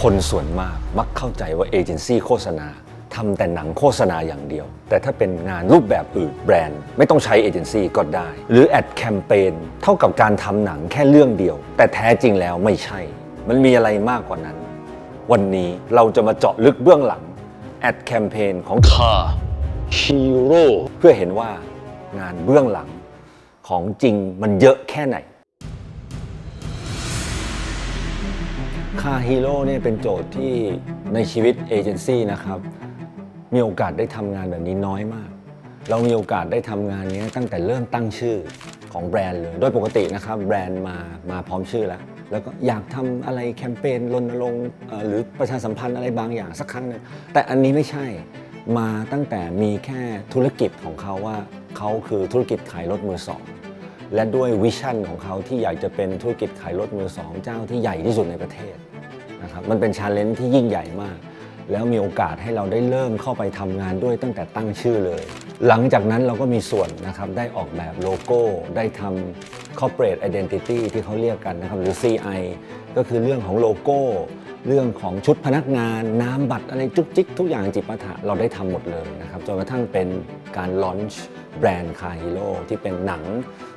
คนส่วนมากมักเข้าใจว่าเอเจนซี่โฆษณาทำแต่หนังโฆษณาอย่างเดียว แต่ถ้าเป็นงานรูปแบบอื่นแบรนด์ ไม่ต้องใช้เอเจนซี่ก็ได้ หรือแอดแคมเปญเท่ากับการทำหนังแค่เรื่องเดียว แต่แท้จริงแล้วไม่ใช่ มันมีอะไรมากกว่านั้น วันนี้เราจะมาเจาะลึกเบื้องหลังแอดแคมเปญของคาฮีโร่เพื่อเห็นว่างานเบื้องหลังของจริงมันเยอะแค่ไหน คาฮีโร่เนี่ยเป็นโจทย์ที่ในชีวิตเอเจนซี่นะครับ มีโอกาสได้ทำงานแบบนี้น้อยมาก เรามีโอกาสได้ทำงานนี้ตั้งแต่เริ่มตั้งชื่อของแบรนด์เลย โดยปกตินะครับแบรนด์มามาพร้อมชื่อแล้ว แล้วก็อยากทำอะไรแคมเปญรณรงค์หรือประชาสัมพันธ์อะไรบางอย่างสักครั้งนึงแต่อันนี้ไม่ใช่มาตั้งแต่มีแค่ธุรกิจของเขาว่าเขาคือธุรกิจขายรถมือสองและด้วยวิชั่นของเขาที่อยากจะเป็นธุรกิจขายรถมือสองเจ้าที่ใหญ่ที่สุดในประเทศ นะครับมันเป็นชาเลนจ์ที่ยิ่งใหญ่มาก แล้วมีโอกาสให้เราได้เริ่มเข้าไปทำงานด้วยตั้งแต่ตั้งชื่อเลย หลังจากนั้นเราก็มีส่วนนะครับได้ออกแบบโลโก้ได้ทำ corporate identity ที่เขาเรียกกันนะครับหรือ CI ก็คือเรื่องของโลโก้ เรื่องของชุดพนักงาน น้ำบัตรอะไรจุกจิกทุกอย่างจิปาถะเราได้ทำหมดเลยนะครับจนกระทั่งเป็น การลอนช์แบรนด์คาฮีโร่ที่เป็นหนัง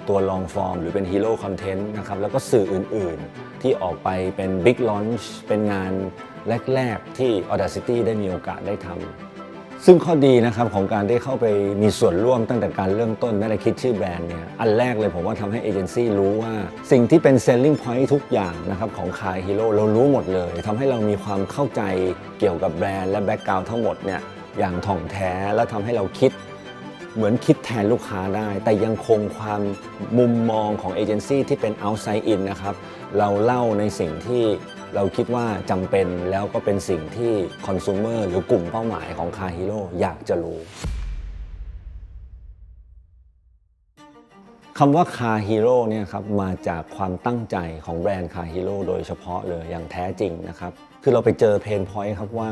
ตัวลองฟอร์ม หรือเป็นฮีโร่คอนเทนต์นะครับแล้วก็สื่ออื่นๆ ที่ออกไปเป็นบิ๊กลอนช์เป็นงานแรก ๆ ที่ Audacity ได้มีโอกาสได้ทำซึ่งข้อดีนะครับของการได้เข้าไปมีส่วนร่วมตั้งแต่การเริ่มต้นแม้แต่คิดชื่อแบรนด์เนี่ยอันแรกเลยผมว่าทำให้เอเจนซี่รู้ว่า สิ่งที่เป็น selling point ทุกอย่างนะครับของคายฮีโร่เรารู้หมดเลยทำให้เรามีความเข้าใจเกี่ยวกับแบรนด์และแบ็กกราวด์ทั้งหมดเนี่ยอย่างถ่องแท้และทำให้เราคิด เหมือนคิดแทนลูกค้าได้ แต่ยังคงความมุมมองของเอเจนซี่ที่เป็น outside in นะครับ เราเล่าในสิ่งที่เราคิดว่าจำเป็นแล้วก็เป็นสิ่งที่คอน sumer หรือกลุ่มเป้าหมายของคาฮีโร่อยากจะรู้คำว่าคาฮีโร่เนี่ยครับมาจากความตั้งใจของแบรนด์คาฮีโร่โดยเฉพาะเลยอย่างแท้จริงนะครับ คือเราไปเจอเพนพอยต์ครับว่า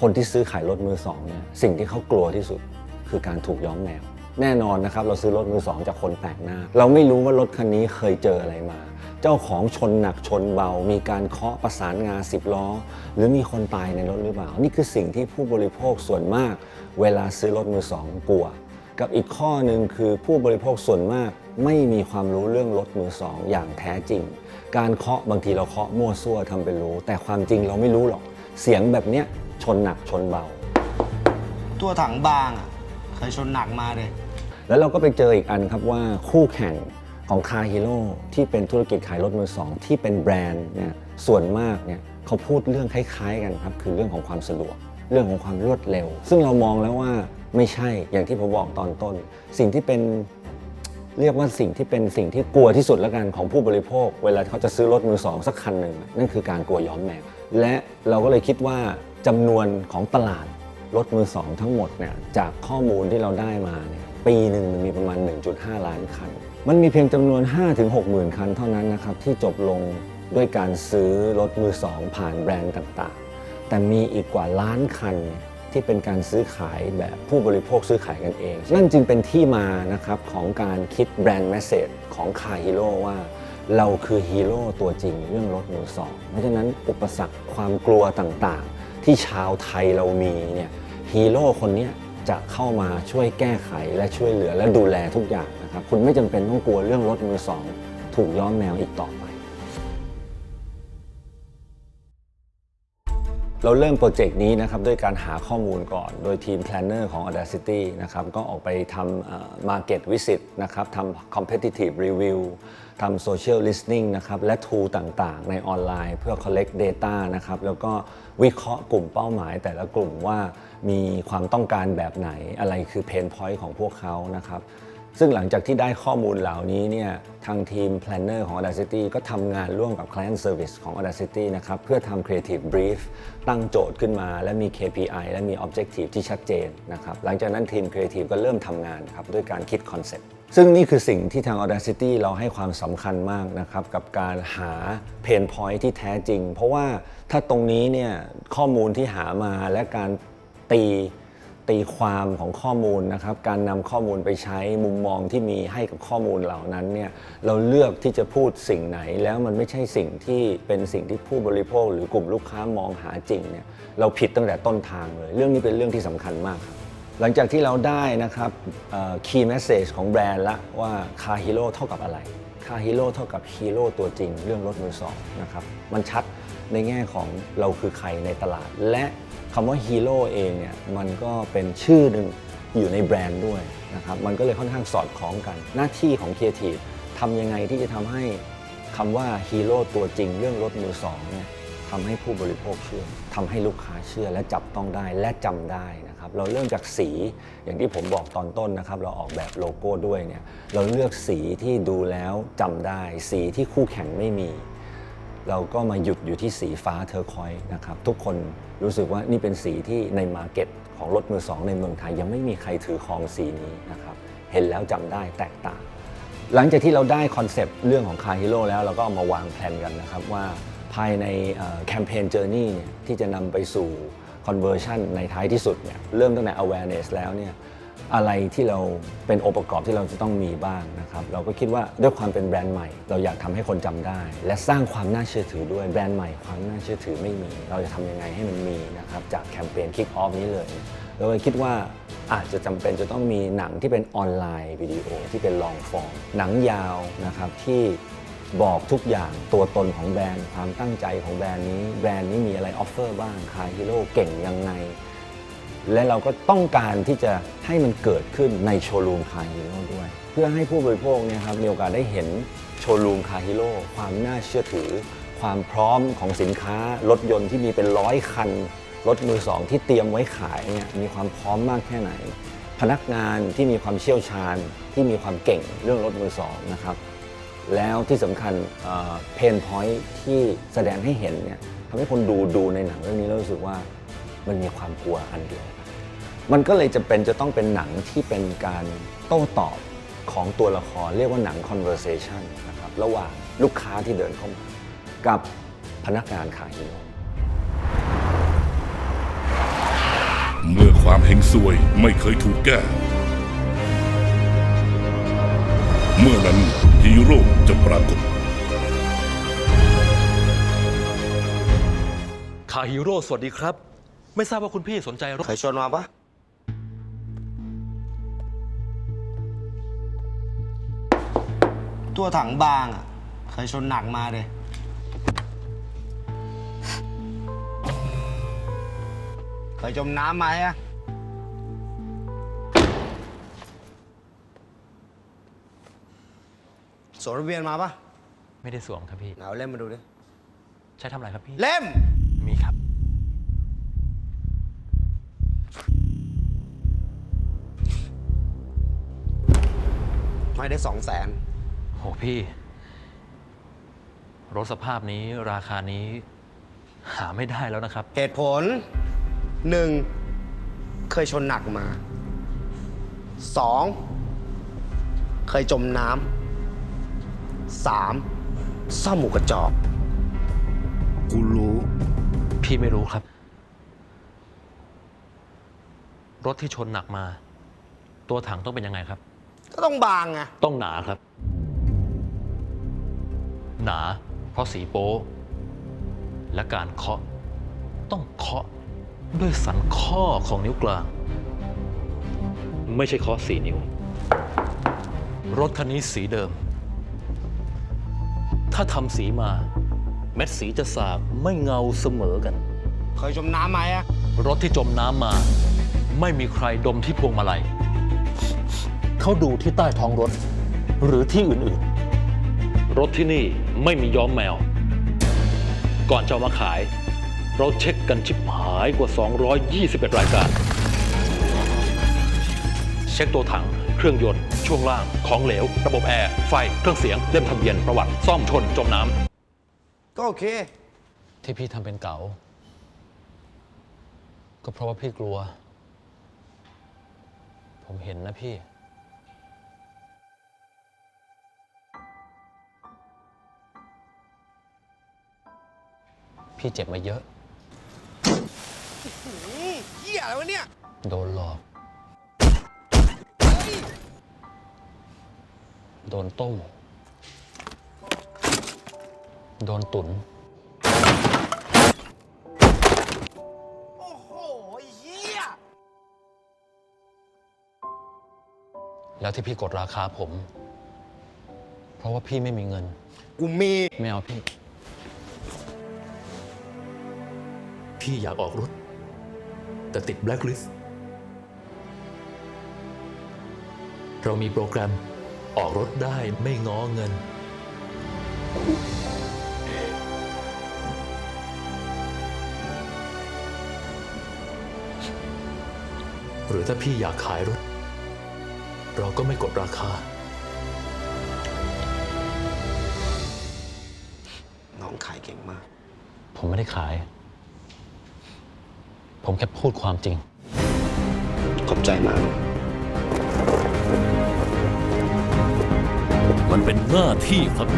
คนที่ซื้อขายรถมือสองเนี่ยสิ่งที่เขากลัวที่สุด คือการถูกย้อมแมว แน่นอนนะครับ เราซื้อรถมือสองจากคนแปลกหน้า เราไม่รู้ว่ารถคันนี้เคยเจออะไรมา เจ้าของชนหนักชนเบา มีการเคาะประสานงาสิบล้อ หรือมีคนตายในรถหรือเปล่า นี่คือสิ่งที่ผู้บริโภคส่วนมาก เวลาซื้อรถมือสองกลัว กับอีกข้อหนึ่งคือผู้บริโภคส่วนมากไม่มีความรู้เรื่องรถมือสองอย่างแท้จริง การเคาะบางทีเราเคาะมั่วซั่วทำเป็นรู้ แต่ความจริงเราไม่รู้หรอก เสียงแบบเนี้ยชนหนักชนเบา ตัวถังบางอะ เคยชนหนักมาเลยแล้วเราก็ไปเจออีกอันครับว่าคู่แข่งของคาฮีโร่ที่เป็นธุรกิจขายรถมือสองที่เป็นแบรนด์เนี่ยส่วนมากเนี่ยเขาพูดเรื่องคล้ายๆกันครับ คือเรื่องของความสะดวก เรื่องของความรวดเร็ว ซึ่งเรามองแล้วว่าไม่ใช่อย่างที่ผมบอกตอนต้น สิ่งที่เป็นเรียกว่าสิ่งที่เป็นสิ่งที่กลัวที่สุดแล้วกันของผู้บริโภค เวลาเขาจะซื้อรถมือสองสักคันหนึ่งนั่นคือการกลัวย้อมแมวและเราก็เลยคิดว่าจำนวนของตลาด รถมือสองทั้งหมดเนี่ยจากข้อมูลที่เราได้มาเนี่ยปีหนึ่งมันมีประมาณ 1.5 ล้านคัน มันมีเพียงจำนวน 5-6หมื่นคันเท่านั้นนะครับที่จบลงด้วยการซื้อรถมือสองผ่านแบรนด์ต่างๆ แต่มีอีกกว่าล้านคันเนี่ยที่เป็นการซื้อขายแบบผู้บริโภคซื้อขายกันเอง นั่นจึงเป็นที่มานะครับของการคิดแบรนด์แมสเซจของคาฮีโร่ว่าเราคือฮีโร่ตัวจริงเรื่องรถมือสอง เพราะฉะนั้นอุปสรรคความกลัวต่างๆ ที่ชาวไทยเรามีเนี่ยฮีโร่คนนี้จะเข้ามาช่วยแก้ไขและช่วยเหลือและดูแลทุกอย่างนะครับ คุณไม่จำเป็นต้องกลัวเรื่องรถมือสอง ถูกย้อมแมวอีกต่อไป เราเริ่มโปรเจกต์นี้นะครับด้วยการหาข้อมูลก่อน โดยทีม Planner ของ Audacity นะครับก็ออกไปทำ Market Visit นะครับทำ Competitive Review ทำ Social Listening นะครับและ Tool ต่างๆ ในออนไลน์เพื่อ Collect Data นะครับแล้วก็วิเคราะห์กลุ่มเป้าหมาย แต่ละกลุ่มว่ามีความต้องการแบบไหนอะไรคือ Pain Point ของพวกเขานะครับ ซึ่งหลังจากที่ได้ข้อมูลเหล่านี้เนี่ยทางทีม Planner ของ Audacity ก็ทำงานร่วมกับ Client Service ของ Audacity นะครับเพื่อทำ Creative Brief ตั้งโจทย์ขึ้นมาและมี KPI และมี Objective ที่ชัดเจนนะครับหลังจากนั้นทีม Creative ก็เริ่มทำงานครับด้วยการคิดคอนเซ็ปต์ซึ่งนี่คือสิ่งที่ทาง Audacity เราให้ความสำคัญมากนะครับกับการหา Pain Point ที่แท้จริง เพราะว่าถ้าตรงนี้เนี่ยข้อมูลที่หามาและการตี ตีความของข้อมูลนะครับ การนำข้อมูลไปใช้มุมมองที่มีให้กับข้อมูลเหล่านั้นเนี่ยเราเลือกที่จะพูดสิ่งไหน แล้วมันไม่ใช่สิ่งที่เป็นสิ่งที่ผู้บริโภค หรือกลุ่มลูกค้ามองหาจริงเนี่ยเราผิดตั้งแต่ต้นทางเลย เรื่องนี้เป็นเรื่องที่สำคัญมากครับหลังจากที่เราได้นะครับ key message ของแบรนด์ละว่า car hero เท่ากับอะไร car hero เท่ากับฮีโร่ตัวจริง เรื่องรถมือสองนะครับมันชัดในแง่ของเราคือใครในตลาดและ คำว่าฮีโร่เองเนี่ยมันก็เป็นชื่อหนึ่งอยู่ในแบรนด์ด้วยนะครับมันก็เลยค่อนข้างสอดคล้องกัน หน้าที่ของ Creative ทำยังไงที่จะทำให้คำว่าฮีโร่ตัวจริงเรื่องรถมือสองเนี่ยทำให้ผู้บริโภคเชื่อทำให้ลูกค้าเชื่อและจับต้องได้และจำได้นะครับเราเริ่มจากสีอย่างที่ผมบอกตอนต้นนะครับเราออกแบบโลโก้ด้วยเนี่ยเราเลือกสีที่ดูแล้วจำได้ สีที่คู่แข่งไม่มี เราก็มาหยุดอยู่ที่สีฟ้าเทอร์คอยส์นะครับ ทุกคนรู้สึกว่านี่เป็นสีที่ในมาร์เก็ตของรถมือสองในเมืองไทย ยังไม่มีใครถือครองสีนี้นะครับ เห็นแล้วจำได้แตกต่าง หลังจากที่เราได้คอนเซปต์เรื่องของ Car Hero แล้วเราก็เอามาวางแผนกันนะครับว่าภายในแคมเปญเจอร์นี่ที่จะนำไปสู่ conversion ในท้ายที่สุดเนี่ยเริ่มตั้งแต่ awareness แล้วเนี่ย อะไรที่เราเป็นองค์ประกอบที่เราจะต้องมีบ้างนะครับเราก็คิดว่าด้วยความเป็นแบรนด์ใหม่ เราอยากทำให้คนจำได้ และสร้างความน่าเชื่อถือด้วยแบรนด์ใหม่ความน่าเชื่อถือไม่มี เราจะทำยังไงให้มันมีนะครับจากแคมเปญ Kick Off นี้เลยเราเลยคิดว่าอาจจะจำเป็นจะต้องมีหนังที่เป็นออนไลน์วิดีโอที่เป็นลองฟอร์มหนังยาวนะครับที่บอกทุกอย่างตัวตนของแบรนด์ความตั้งใจของแบรนด์นี้ แบรนด์นี้มีอะไรออฟเฟอร์บ้างคายฮีโร่เก่งยังไง และเราก็ต้องการที่จะให้มันเกิดขึ้นในโชว์รูมคาฮีโร่ด้วย เพื่อให้ผู้บริโภคเนี่ยครับมีโอกาสได้เห็นโชว์รูมคาฮีโร่ความน่าเชื่อถือ ความพร้อมของสินค้ารถยนต์ที่มีเป็นร้อยคัน รถมือสองที่เตรียมไว้ขายเนี่ยมีความพร้อมมากแค่ไหน พนักงานที่มีความเชี่ยวชาญ ที่มีความเก่งเรื่องรถมือสองนะครับแล้วที่สำคัญเพนพอยท์ที่แสดงให้เห็นเนี่ยทำให้คนดูดูในหนังเรื่องนี้แล้วรู้สึกว่ามันมีความกลัวอันเดียว มันก็เลยจะเป็นจะต้องเป็นหนังที่เป็นการโต้ตอบของตัวละครเรียกว่าหนัง conversation นะครับระหว่างลูกค้าที่เดินเข้ามา กับพนักงานขายฮีโร่เมื่อความเฮงซวยไม่เคยถูกแก้ เมื่อนั้นฮีโร่จะปรากฏคาฮีโร่สวัสดีครับ ไม่ทราบว่าคุณพี่สนใจรถ เคยชนมาปะ ตัวถังบางอะ เคยชนหนักมาเลย เคยจมน้ำมาฮะสวมทะเบียนมาปะไม่ได้สวมครับพี่ เอาเล่มมาดูดิ ใช้ทำอะไรครับพี่ เล่ม มีครับ ไม่ได้สองแสน โหพี่ รถสภาพนี้ราคานี้ หาไม่ได้แล้วนะครับ เหตุผลหนึ่งเคยชนหนักมาสองเคยจมน้ำสามซ่อมหมูกระจอกกูรู้ พี่ไม่รู้ครับ รถที่ชนหนักมา ตัวถังต้องเป็นยังไงครับ ก็ต้องบางไง ต้องหนาครับ หนา เพราะสีโป๊และการเคาะต้องเคาะด้วยสันข้อของนิ้วกลาง ไม่ใช่เคาะสี่นิ้ว รถคันนี้สีเดิม ถ้าทำสีมา เม็ดสีจะสากไม่เงาเสมอกัน เคยจมน้ำไหมอะรถที่จมน้ำมา ไม่มีใครดมที่พวงมาลัยเขาดูที่ใต้ท้องรถ หรือที่อื่นๆ รถที่นี่ ไม่มีย้อมแมว ก่อนจะเอามาขาย เราเช็คกันชิบหายกว่า 221 รายการ เช็คตัวถัง เครื่องยนต์ ช่วงล่าง ของเหลว ระบบแอร์ ไฟ เครื่องเสียง เล่มทะเบียน ประวัติ ซ่อมชน จมน้ำ ก็โอเค ที่พี่ทำเป็นเก๋า ก็เพราะว่าพี่กลัว ผมเห็นนะพี่ พี่เจ็บมาเยอะเฮียอะไรวะเนี่ย โดนหลอก โดนต้ม โดนตุน โอ้โหเฮียแล้วที่พี่กดราคาผม เพราะว่าพี่ไม่มีเงิน กูมี ไม่เอาพี่ พี่อยากออกรถ แต่ติดแบล็คลิสต์เรามีโปรแกรมออกรถได้ไม่ง้อเงิน หรือถ้าพี่อยากขายรถ เราก็ไม่กดราคา น้องขายเก่งมาก ผมไม่ได้ขาย ผมแค่พูดความจริง ขอบใจมาก มันเป็นหน้าที่ครับ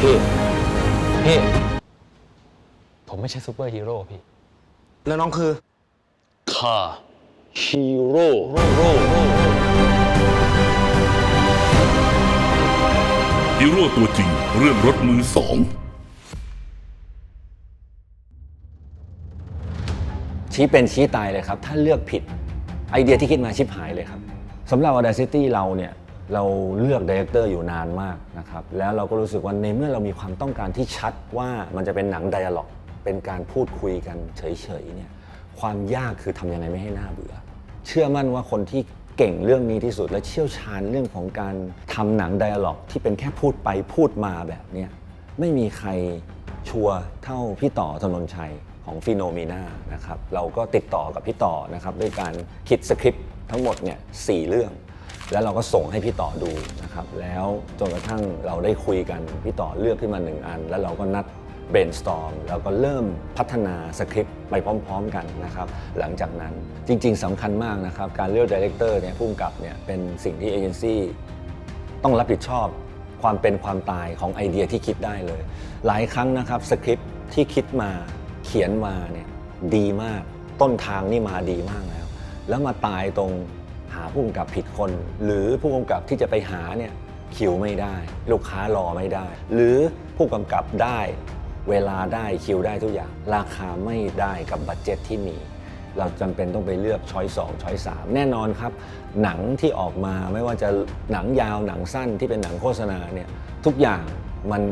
พี่ พี่ ผมไม่ใช่ซูเปอร์ฮีโร่พี่ แล้วน้องคือ ข้าฮีโร่ ฮีโร่ตัวจริง เรื่องรถมือสอง ชี้เป็นชี้ตายเลยครับ ถ้าเลือกผิดไอเดียที่คิดมาชิบหายเลยครับสำหรับ Audacity เราเนี่ยเราเลือกดีเรคเตอร์อยู่นานมากนะครับแล้วเราก็รู้สึกว่าในเมื่อเรามีความต้องการที่ชัดว่ามันจะเป็นหนังไดอะล็อก เป็นการพูดคุยกันเฉยๆเนี่ยความยากคือทำยังไงไม่ให้หน่าเบื่อ เชื่อมั่นว่าคนที่ เก่งเรื่องนี้ที่สุดและเชี่ยวชาญเรื่องของการทำหนังไดอะล็อกที่เป็นแค่พูดไปพูดมาแบบเนี้ยไม่มีใครชัวร์เท่าพี่ต่อธนนชัยของฟิโนมีนานะครับเราก็ติดต่อกับพี่ต่อนะครับด้วยการคิดสคริปต์ทั้งหมดเนี่ยสเรื่อง แล้วเราก็ส่งให้พี่ต่อดูนะครับแล้วจนกระทั่งเราได้คุยกันพี่ต่อเลือกขึ้นมาหนึ่งอัน แล้วเราก็นัด brainstorm แล้วก็เริ่มพัฒนาสคริปต์ไปพร้อม ๆ กันนะครับ หลังจากนั้นจริง ๆสำคัญมากนะครับ การเลือกดีเรคเตอร์เนี่ยผู้กำกับเนี่ยเป็นสิ่งที่เอเจนซี่ต้องรับผิดชอบความเป็นความตายของไอเดียที่คิดได้เลย หลายครั้งนะครับสคริปต์ที่คิดมาเขียนมาเนี่ยดีมาก ต้นทางนี่มาดีมากแล้ว แล้วมาตายตรงหาผู้กำกับผิดคน หรือผู้กำกับที่จะไปหาเนี่ยคิวไม่ได้ ลูกค้ารอไม่ได้ หรือผู้กำกับได้ เวลาได้คิวได้ทุกอย่าง ราคาไม่ได้กับบัตเจ็ตที่มี เราจำเป็นต้องไปเลือกช้อยสองช้อยสามแน่นอนครับ หนังที่ออกมาไม่ว่าจะหนังยาวหนังสั้นที่เป็นหนังโฆษณาเนี่ยทุกอย่างมัน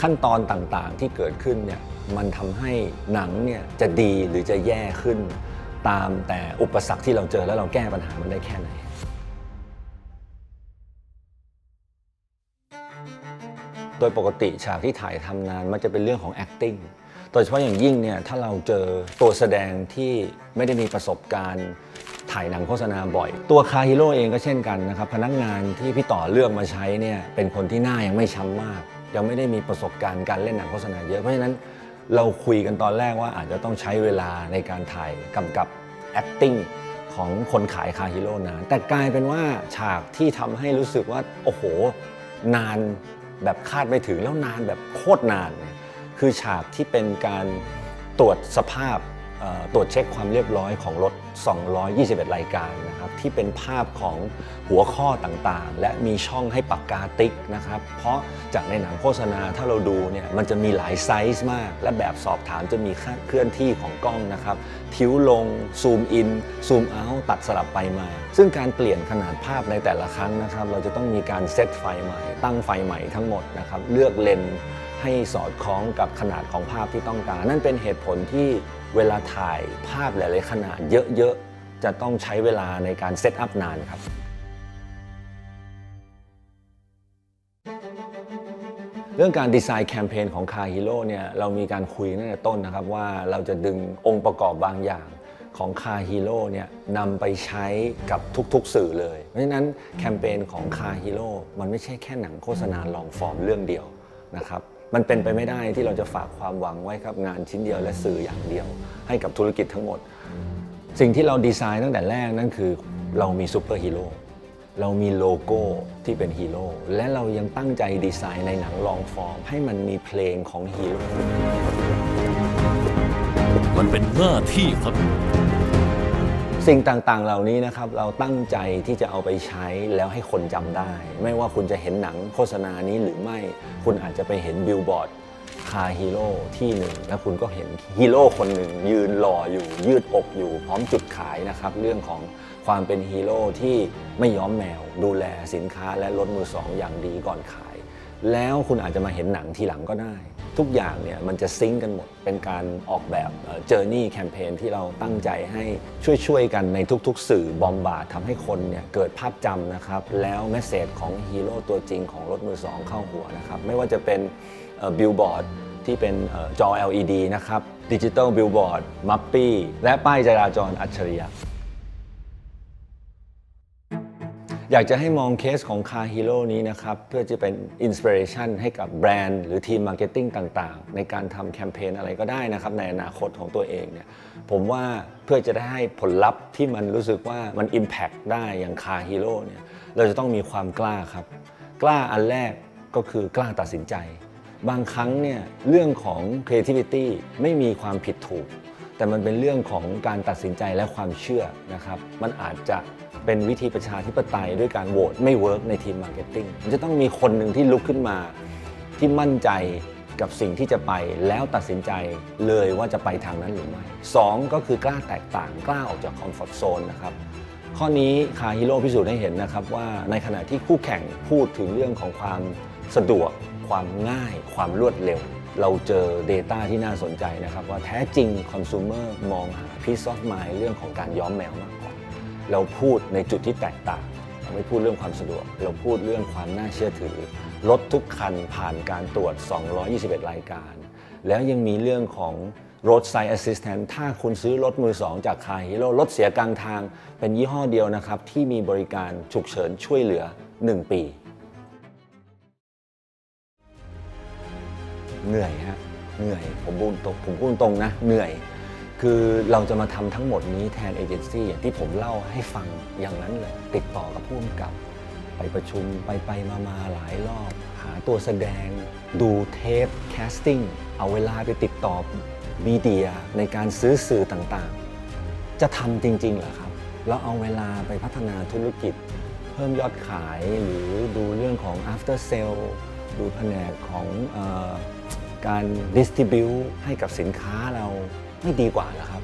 ขั้นตอนต่างๆที่เกิดขึ้นเนี่ยมันทำให้หนังเนี่ยจะดีหรือจะแย่ขึ้น ตามแต่อุปสรรคที่เราเจอแล้วเราแก้ปัญหามันได้แค่ไหน โดยปกติฉากที่ถ่ายทำนานมันจะเป็นเรื่องของ acting โดยเฉพาะอย่างยิ่งเนี่ยถ้าเราเจอตัวแสดงที่ไม่ได้มีประสบการณ์ถ่ายหนังโฆษณาบ่อย ตัวคาฮิโร่เองก็เช่นกันนะครับ พนักงานที่พี่ต่อเลือกมาใช้เนี่ยเป็นคนที่หน้ายังไม่ช้ำมาก ยังไม่ได้มีประสบการณ์การเล่นหนังโฆษณาเยอะ เพราะฉะนั้นเราคุยกันตอนแรกว่าอาจจะต้องใช้เวลาในการถ่ายกำกับ acting ของคนขายคาฮิโร่นานแต่กลายเป็นว่าฉากที่ทำให้รู้สึกว่า โอ้โห นาน แบบคาดไม่ถึงแล้วนานแบบโคตรนาน คือฉากที่เป็นการตรวจสภาพตรวจเช็คความเรียบร้อยของรถ 221 รายการนะครับที่เป็นภาพของหัวข้อต่างๆ และมีช่องให้ปากกาติ๊กนะครับ เพราะจากในหนังโฆษณาถ้าเราดูเนี่ยมันจะมีหลายไซส์มาก และแบบสอบถามจะมีค่เคลื่อนที่ของกล้องนะครับ ทิ้วลง ซูมอิน ซูมเอา ตัดสลับไปมา ซึ่งการเปลี่ยนขนาดภาพในแต่ละครั้งนะครับ เราจะต้องมีการเซตไฟใหม่ ตั้งไฟใหม่ทั้งหมดนะครับ เลือกเลนส์ให้สอดคล้องกับขนาดของภาพที่ต้องการ นั่นเป็นเหตุผลที่เวลาถ่ายภาพหลาย ๆ ขนาดเยอะ ๆ จะต้องใช้เวลาในการเซตอัพนานครับเรื่องการดีไซน์แคมเปญของคา h ีโร่เนี่ยเรามีการคุยตั้งแต่ต้นนะครับว่าเราจะดึงองค์ประกอบบางอย่าง ของคา h ีโร่เนี่ยนำไปใช้กับทุกๆสื่อเลย เพราะฉะนั้นแคมเปญของคา h ีโร่มันไม่ใช่แค่หนังโฆษณาลองฟอร์มเรื่องเดียวนะครับมันเป็นไปไม่ได้ที่เราจะฝากความหวังไว้กับงานชิ้นเดียวและสื่ออย่างเดียว ให้กับธุรกิจทั้งหมด สิ่งที่เราดีไซน์ตั้งแต่แรกนั่นคือเรามีซูเปอร์ฮีโร่เรามีโลโก้ที่เป็นฮีโร่และเรายังตั้งใจดีไซน์ในหนังลองฟอร์ม ให้มันมีเพลงของฮีโร่มันเป็นหน้าที่ครับ สิ่งต่างๆ เหล่านี้นะครับเราตั้งใจที่จะเอาไปใช้แล้วให้คนจำได้ ไม่ว่าคุณจะเห็นหนังโฆษณานี้หรือไม่ คุณอาจจะไปเห็นบิลบอร์ดคาฮีโร่ที่หนึ่งแล้วคุณก็เห็นฮีโร่คนหนึ่งยืนรออยู่ยืดอกอยู่พร้อมจุดขายนะครับ เรื่องของความเป็นฮีโร่ที่ไม่ย้อมแมว ดูแลสินค้าและรถมือสองอย่างดีก่อนขาย แล้วคุณอาจจะมาเห็นหนังทีหลังก็ได้ ทุกอย่างเนี่ยมันจะซิงกันหมด เป็นการออกแบบเจอร์นี่แคมเปญที่เราตั้งใจให้ช่วยๆกันในทุกๆ สื่อบอมบาทำให้คนเนี่ยเกิดภาพจำนะครับ แล้วแมสเซจของฮีโร่ตัวจริงของรถมือสองเข้าหัวนะครับ ไม่ว่าจะเป็นบิลบอร์ดที่เป็นเอ่อจอ LED นะครับดิจิตอลบิลบอร์ดมัปปี้และป้ายจราจรอัจฉริยะ อยากจะให้มองเคสของ Car Hero นี้นะครับ เพื่อจะเป็นอินสปิเรชันให้กับแบรนด์หรือทีมมาร์เก็ตติ้งต่างๆ ในการทำแคมเปญอะไรก็ได้นะครับ ในอนาคตของตัวเองเนี่ยผมว่าเพื่อจะได้ให้ผลลัพธ์ที่มันรู้สึกว่ามัน Impact ได้อย่าง Car Hero เนี่ยเราจะต้องมีความกล้าครับ กล้าอันแรกก็คือกล้าตัดสินใจ บางครั้งเนี่ยเรื่องของ creativity ไม่มีความผิดถูก แต่มันเป็นเรื่องของการตัดสินใจและความเชื่อนะครับ มันอาจจะ เป็นวิธีประชาธิปไตยด้วยการโหวตไม่เวิร์กในทีมมาร์เก็ตติ้งมันจะต้องมีคนหนึ่งที่ลุกขึ้นมา ที่มั่นใจกับสิ่งที่จะไปแล้วตัดสินใจเลยว่าจะไปทางนั้นหรือไม่สองก็คือกล้าแตกต่างกล้าออกจากคอมฟอร์ทโซนนะครับข้อนี้คาฮิโร่พิสูจน์ให้เห็นนะครับว่าในขณะที่คู่แข่งพูดถึงเรื่องของความสะดวก ความง่าย ความรวดเร็ว เราเจอ Data ที่น่าสนใจนะครับ ว่าแท้จริงคอน sumer มองหา peace of mind เรื่องของการย้อมแมวมาก เราพูดในจุดที่แตกต่างเราไม่พูดเรื่องความสะดวก เราพูดเรื่องความน่าเชื่อถือ รถทุกคันผ่านการตรวจ 221 รายการ แล้วยังมีเรื่องของ roadside assistant ถ้าคุณซื้อรถมือสองจากคาฮิโร่รถเสียกลางทาง เป็นยี่ห้อเดียวนะครับ ที่มีบริการฉุกเฉินช่วยเหลือ 1 ปี เหนื่อยฮะเหนื่อยผมพูดตรงผมพูดตรงนะ เหนื่อย คือเราจะมาทำทั้งหมดนี้แทนเอเจนซี่อย่างที่ผมเล่าให้ฟังอย่างนั้นเลย ติดต่อกับผู้กำกับ ไปประชุมไปไปมามาหลายรอบ หาตัวแสดง ดูเทปแคสติ้งเอาเวลาไปติดต่อมีเดียในการซื้อสื่อต่างๆ จะทำจริงๆเหรอครับ เราเอาเวลาไปพัฒนาธุรกิจ เพิ่มยอดขายหรือดูเรื่องของ after sale ดูแผนกของออการ distribute ให้กับสินค้าเรา ไม่ดีกว่าเหรอครับ